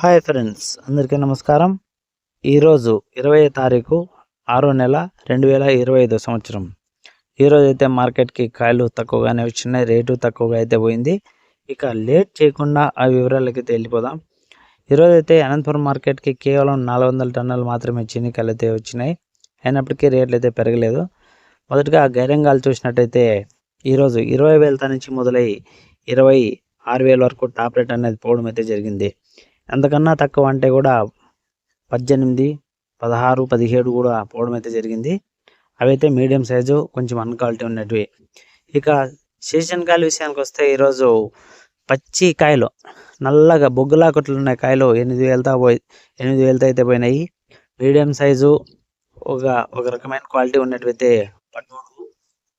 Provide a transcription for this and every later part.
Hi friends అందరికీ నమస్కారం. ఈరోజు ఇరవై తారీఖు ఆరో నెల రెండు వేల ఇరవై ఐదో సంవత్సరం. ఈరోజు అయితే మార్కెట్కి కాయలు తక్కువగానే వచ్చినాయి రేటు తక్కువగా అయితే పోయింది. ఇక లేట్ చేయకుండా ఆ వివరాలకి వెళ్ళిపోదాం. ఈరోజు అయితే అనంతపురం మార్కెట్కి కేవలం నాలుగు వందల టన్నులు మాత్రమే చీనికాయలు అయితే వచ్చినాయి. అయినప్పటికీ రేట్లు అయితే పెరగలేదు. మొదటగా గైరంగాలు చూసినట్టయితే ఈరోజు ఇరవై వేల నుంచి మొదలై ఇరవై ఆరు వేల వరకు టాప్ రేట్ అనేది పోవడం అయితే జరిగింది. అంతకన్నా తక్కువ అంటే కూడా పద్దెనిమిది పదహారు పదిహేడు కూడా పోవడం అయితే జరిగింది. అవి అయితే మీడియం సైజు కొంచెం అన్ క్వాలిటీ ఉన్నటివి. ఇక సీజన్ కాయల విషయానికి వస్తే ఈరోజు పచ్చి కాయలు నల్లగా బొగ్గులా కొట్లున్న కాయలు ఎనిమిది వేలతో పోయి ఎనిమిది వేలతో అయితే పోయినాయి. మీడియం సైజు ఒక ఒక రకమైన క్వాలిటీ ఉన్నట్వయితే పదమూడు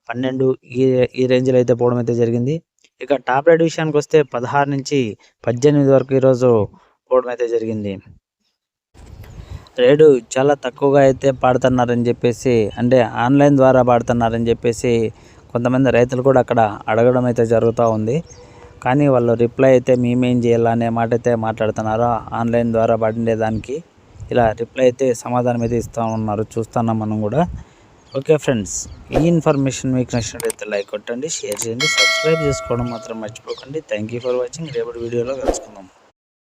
పన్నెండు ఈ ఈ రేంజ్లో అయితే పోవడం అయితే జరిగింది. ఇక టాప్ రేట్ విషయానికి వస్తే పదహారు నుంచి పద్దెనిమిది వరకు ఈరోజు పోవడం అయితే జరిగింది. రేడు చాలా తక్కువగా అయితే పాడుతున్నారని చెప్పేసి అంటే ఆన్లైన్ ద్వారా పాడుతున్నారని చెప్పేసి కొంతమంది రైతులు కూడా అక్కడ అడగడం అయితే జరుగుతూ ఉంది. కానీ వాళ్ళు రిప్లై అయితే మేమేం చేయాలనే మాట అయితే మాట్లాడుతున్నారు? ఆన్లైన్ ద్వారా పడిండేదానికి ఇలా రిప్లై అయితే సమాధానం అయితే ఇస్తూ ఉన్నారు. చూస్తున్నాం మనం కూడా. ఓకే ఫ్రెండ్స్ ఈ ఇన్ఫర్మేషన్ మీకు నచ్చినట్లయితే లైక్ కొట్టండి షేర్ చేయండి సబ్స్క్రైబ్ చేసుకోవడం మాత్రం మర్చిపోకండి. Thank you for watching. రేపటి వీడియోలో కలుసుకుందాం.